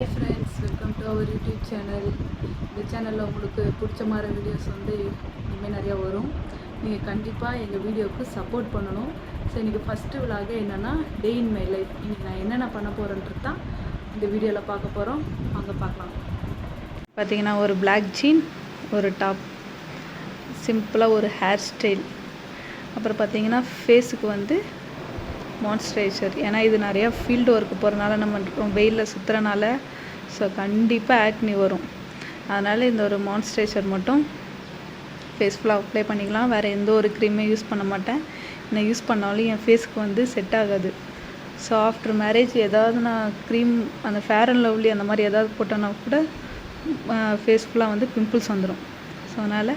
Friends welcome to our YouTube channel இந்த சேனலில் உங்களுக்கு பிடிச்ச மாதிரி வீடியோஸ் வந்து இனிமேல் நிறையா வரும். நீங்கள் கண்டிப்பாக எங்கள் வீடியோவுக்கு சப்போர்ட் பண்ணணும். ஸோ இன்றைக்கி ஃபஸ்ட்டு விழாக என்னென்னா டே இன் மை லைஃப் இன்றைக்கி நான் என்னென்ன பண்ண போகிறேன்றது தான் இந்த வீடியோவில் பார்க்க போகிறோம் அங்கே பார்க்கலாம். பார்த்தீங்கன்னா ஒரு பிளாக் ஜீன் ஒரு டாப் சிம்பிளாக ஒரு ஹேர் ஸ்டைல் அப்புறம் பார்த்தீங்கன்னா ஃபேஸுக்கு வந்து மாய்ஸ்சரைசர் ஏன்னா இது நிறையா ஃபீல்டு ஒர்க்கு போகிறனால நம்ம வெயிலில் சுற்றுறனால ஸோ கண்டிப்பாக ஆக்னி வரும். அதனால் இந்த ஒரு மாய்ஸ்சரைசர் மட்டும் ஃபேஸ் ஃபுல்லாக அப்ளை பண்ணிக்கலாம். வேறு எந்த ஒரு க்ரீமே யூஸ் பண்ண மாட்டேன். நான் யூஸ் பண்ணாலும் என் ஃபேஸ்க்கு வந்து செட் ஆகாது. ஸோ ஆஃப்டர் மேரேஜ் ஏதாவது நான் க்ரீம் அந்த ஃபேர் அண்ட் லவ்லி அந்த மாதிரி ஏதாவது போட்டேன்னா கூட ஃபேஸ் ஃபுல்லாக வந்து பிம்பிள்ஸ் வந்துடும் ஸோ அதனால்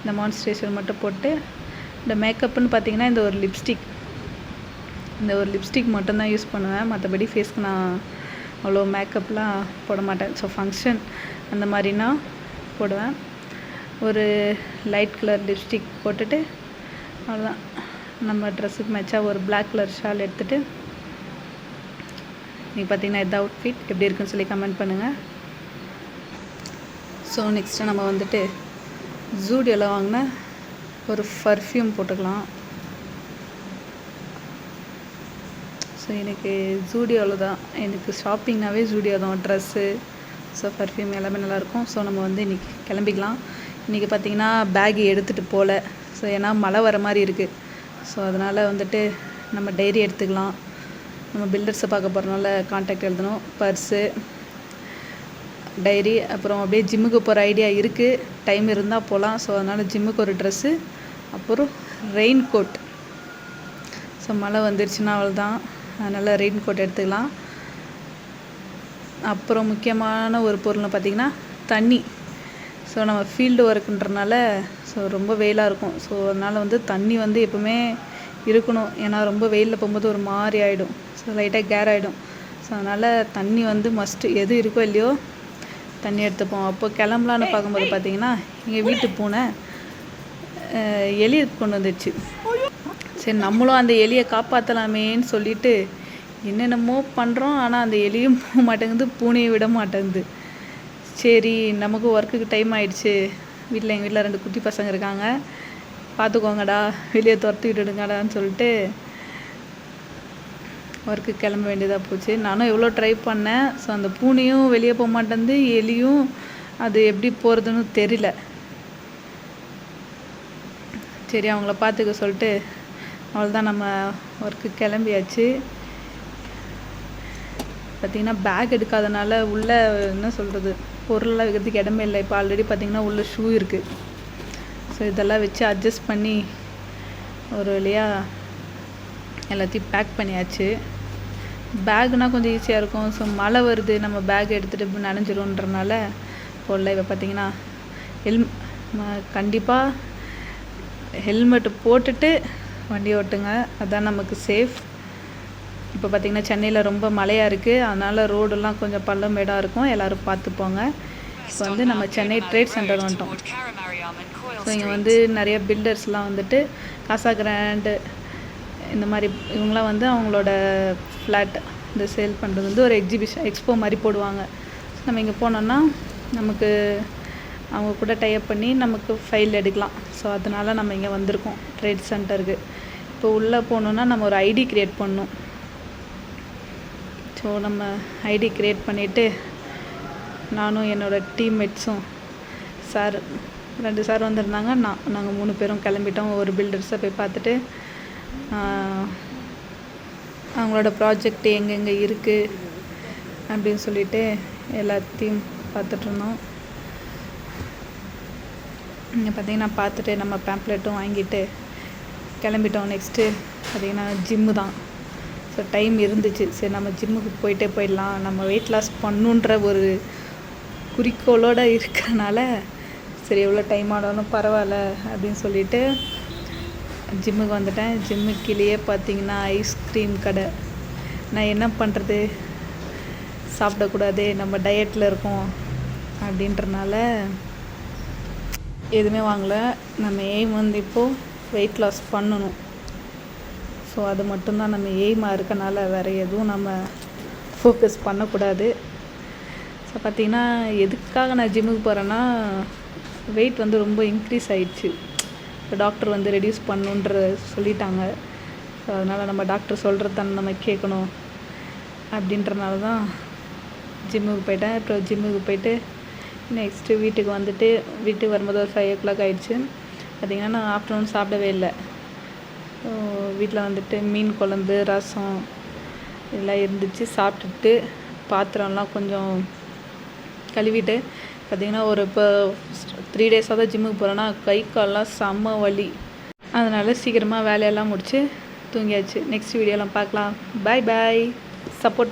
இந்த மாய்ஸ்சரைசர் மட்டும் போட்டு இந்த மேக்கப்புன்னு பார்த்தீங்கன்னா இந்த ஒரு லிப்ஸ்டிக் இந்த ஒரு லிப்ஸ்டிக் மட்டும்தான் யூஸ் பண்ணுவேன். மற்றபடி ஃபேஸ்க்கு நான் அவ்வளோ மேக்கப்லாம் போட மாட்டேன். ஸோ ஃபங்க்ஷன் அந்த மாதிரினா போடுவேன். ஒரு லைட் கலர் லிப்ஸ்டிக் போட்டுட்டு அவ்வளோதான். நம்ம ட்ரெஸ்ஸுக்கு மேட்சாக ஒரு பிளாக் கலர் ஷால் எடுத்துகிட்டு நீங்கள் பார்த்தீங்கன்னா எந்த அவுட்ஃபிட் எப்படி இருக்குன்னு சொல்லி கமெண்ட் பண்ணுங்கள் ஸோ நெக்ஸ்ட்டு நம்ம வந்துட்டு ஜூடியோவில் வாங்கின ஒரு பர்ஃப்யூம் போட்டுக்கலாம். ஸோ எனக்கு ஜூடியோவில் தான் எனக்கு ஷாப்பிங்னாவே ஜூடியோ தான். ட்ரெஸ்ஸு ஸோ பர்ஃப்யூம் எல்லாமே நல்லாயிருக்கும் ஸோ நம்ம வந்து இன்றைக்கி கிளம்பிக்கலாம். இன்றைக்கி பார்த்தீங்கன்னா பேக் எடுத்துகிட்டு போகல ஸோ ஏன்னா மழை வர மாதிரி இருக்குது ஸோ அதனால் வந்துட்டு நம்ம டைரி எடுத்துக்கலாம். நம்ம பில்டர்ஸை பார்க்க போகிறனால காண்டாக்ட் எழுதணும். பர்ஸு டைரி அப்புறம் அப்படியே ஜிம்முக்கு போகிற ஐடியா இருக்குது டைம் இருந்தால் போகலாம் ஸோ அதனால் ஜிம்முக்கு ஒரு ட்ரெஸ்ஸு அப்புறம் ரெயின் கோட் ஸோ மழை வந்துருச்சுன்னா அவ்வளோதான் அதனால் ரெயின் கோட் எடுத்துக்கலாம். அப்புறம் முக்கியமான ஒரு பொருள்னு பார்த்திங்கன்னா தண்ணி. ஸோ நம்ம ஃபீல்டு ஒர்க்குன்றனால ஸோ ரொம்ப வெயிலாக இருக்கும். ஸோ அதனால் வந்து தண்ணி வந்து எப்பவுமே இருக்கணும். ஏன்னா ரொம்ப வெயிலில் போகும்போது ஒரு மாதிரி ஆகிடும் ஸோ லைட்டாக கேர் ஆகிடும் ஸோ அதனால் தண்ணி வந்து மஸ்ட்டு எது இருக்கோ இல்லையோ தண்ணி எடுத்துப்போம். அப்போ கிளம்பலான்னு பார்க்கும்போது பார்த்தீங்கன்னா எங்கள் வீட்டு பூனை எலி கொண்டு வந்துடுச்சு. சரி நம்மளும் அந்த எலியை காப்பாற்றலாமேன்னு சொல்லிட்டு என்னென்னமோ பண்ணுறோம் ஆனால் அந்த எலியும் போக மாட்டேங்குது பூனையும் விட மாட்டேங்குது. சரி நமக்கு ஒர்க்குக்கு டைம் ஆயிடுச்சு. வீட்டில் எங்கள் வீட்டில் ரெண்டு குட்டி பசங்க இருக்காங்க. பார்த்துக்கோங்கடா வெளியே துரத்தி விட்டுடுங்கடான்னு சொல்லிட்டு ஒர்க்கு கிளம்ப வேண்டியதாக போச்சு. நானும் எவ்வளோ ட்ரை பண்ணேன். ஸோ அந்த பூனையும் வெளியே போக மாட்டேங்குது எலியும் அது எப்படி போகிறதுன்னு தெரியல. சரி அவங்கள பார்த்துக்க சொல்லிட்டு அவ்வளோதான் நம்ம ஒர்க்கு கிளம்பியாச்சு. பார்த்தீங்கன்னா பேக் எடுக்காதனால உள்ளே என்ன சொல்கிறது பொருளெல்லாம் வைக்கிறதுக்கு இடமே இல்லை. இப்போ ஆல்ரெடி பார்த்திங்கன்னா உள்ள ஷூ இருக்குது ஸோ இதெல்லாம் வச்சு அட்ஜஸ்ட் பண்ணி ஒரு வழியாக எல்லாத்தையும் பேக் பண்ணியாச்சு. பேக்னால் கொஞ்சம் ஈஸியாக இருக்கும். ஸோ மழை வருது நம்ம பேக் எடுத்துகிட்டு நனைஞ்சிரும்ன்றனால போடல. இப்போ பார்த்திங்கன்னா ஹெல் கண்டிப்பாக ஹெல்மெட் போட்டுட்டு வண்டி ஓட்டுங்க. அதுதான் நமக்கு சேஃப் இப்போ பார்த்திங்கன்னா சென்னையில் ரொம்ப மழையாக இருக்குது அதனால் ரோடெல்லாம் கொஞ்சம் பள்ளம் மேடாக இருக்கும். எல்லோரும் பார்த்துப்போங்க. இப்போ வந்து நம்ம சென்னை ட்ரேட் சென்டர் வந்துட்டோம். ஸோ இங்கே வந்து நிறைய பில்டர்ஸ்லாம் வந்துட்டு காசா கிராண்டு இந்த மாதிரி இவங்களாம் வந்து அவங்களோட ஃப்ளாட் இந்த சேல் பண்ணுறது வந்து ஒரு எக்ஸிபிஷன் எக்ஸ்போ மாதிரி போடுவாங்க. நம்ம இங்கே போனோன்னா நமக்கு அவங்க கூட டைப் பண்ணி நமக்கு ஃபைல் எடுக்கலாம். ஸோ அதனால் நம்ம இங்கே வந்திருக்கோம். ட்ரேட் சென்டருக்கு இப்போ உள்ளே போகணுன்னா நம்ம ஒரு ஐடி க்ரியேட் பண்ணணும். ஸோ நம்ம ஐடி க்ரியேட் பண்ணிவிட்டு நானும் என்னோடய டீம்மேட்ஸும் சார் ரெண்டு சார் வந்திருந்தாங்க. நான் நாங்கள் மூணு பேரும் கிளம்பிட்டோம். ஒரு பில்டர்ஸை போய் பார்த்துட்டு அவங்களோட ப்ராஜெக்ட் எங்கெங்கே இருக்குது அப்படின்னு சொல்லிட்டு எல்லாத்தையும் பார்த்துட்ருந்தோம் இங்கே பார்த்தீங்கன்னா பார்த்துட்டு நம்ம பேம்ப்ளெட்டும் வாங்கிட்டு கிளம்பிட்டோம் நெக்ஸ்ட்டு பார்த்திங்கன்னா ஜிம்மு தான். ஸோ டைம் இருந்துச்சு. சரி நம்ம ஜிம்முக்கு போயிட்டே போயிடலாம். நம்ம வெயிட் லாஸ் பண்ணுன்ற ஒரு குறிக்கோளோடு இருக்கறனால சரி எவ்வளோ டைம் ஆனாலும் பரவாயில்ல அப்படின்னு சொல்லிட்டு ஜிம்முக்கு வந்துட்டேன். ஜிம்மு கீழேயே பார்த்தீங்கன்னா ஐஸ்கிரீம் கடை. நான் என்ன பண்ணுறது சாப்பிடக்கூடாது. நம்ம டயட்டில் இருக்கோம் அப்படின்றனால எதுவுமே வாங்கலை. நம்ம எய்ம் வந்து இப்போது வெயிட் லாஸ் பண்ணணும். ஸோ அது மட்டும்தான் நம்ம எய்மாக இருக்கனால வேறு எதுவும் நம்ம ஃபோக்கஸ் பண்ணக்கூடாது. ஸோ பார்த்தீங்கன்னா எதுக்காக நான் ஜிம்முக்கு போகிறேன்னா வெயிட் வந்து ரொம்ப இன்க்ரீஸ் ஆயிடுச்சு. இப்போ டாக்டர் வந்து ரெடியூஸ் பண்ணுன்ற சொல்லிட்டாங்க. ஸோ அதனால் நம்ம டாக்டர் சொல்கிறது தானே நம்ம கேட்கணும். அப்படின்றனால தான் ஜிம்முக்கு போயிட்டேன். அப்புறம் ஜிம்முக்கு போயிட்டு நெக்ஸ்ட்டு வீட்டுக்கு வந்துட்டு வீட்டுக்கு வரும்போது ஒரு ஃபைவ் ஓ கிளாக் ஆகிடுச்சு பார்த்திங்கன்னா நான் ஆஃப்டர்நூன் சாப்பிடவே இல்லை. வீட்டில் வந்துட்டு மீன் குழம்பு ரசம் இதெல்லாம் இருந்துச்சு. சாப்பிட்டுட்டு பாத்திரம்லாம் கொஞ்சம் கழுவிட்டு பார்த்திங்கன்னா ஒரு இப்போ த்ரீ டேஸாக தான் ஜிம்முக்கு போகிறேன்னா கை கால்லாம் செம்ம வலி. அதனால் சீக்கிரமாக வேலையெல்லாம் முடித்து தூங்கியாச்சு. நெக்ஸ்ட் வீடியோலாம் பார்க்கலாம். பாய் பாய் சப்போர்ட்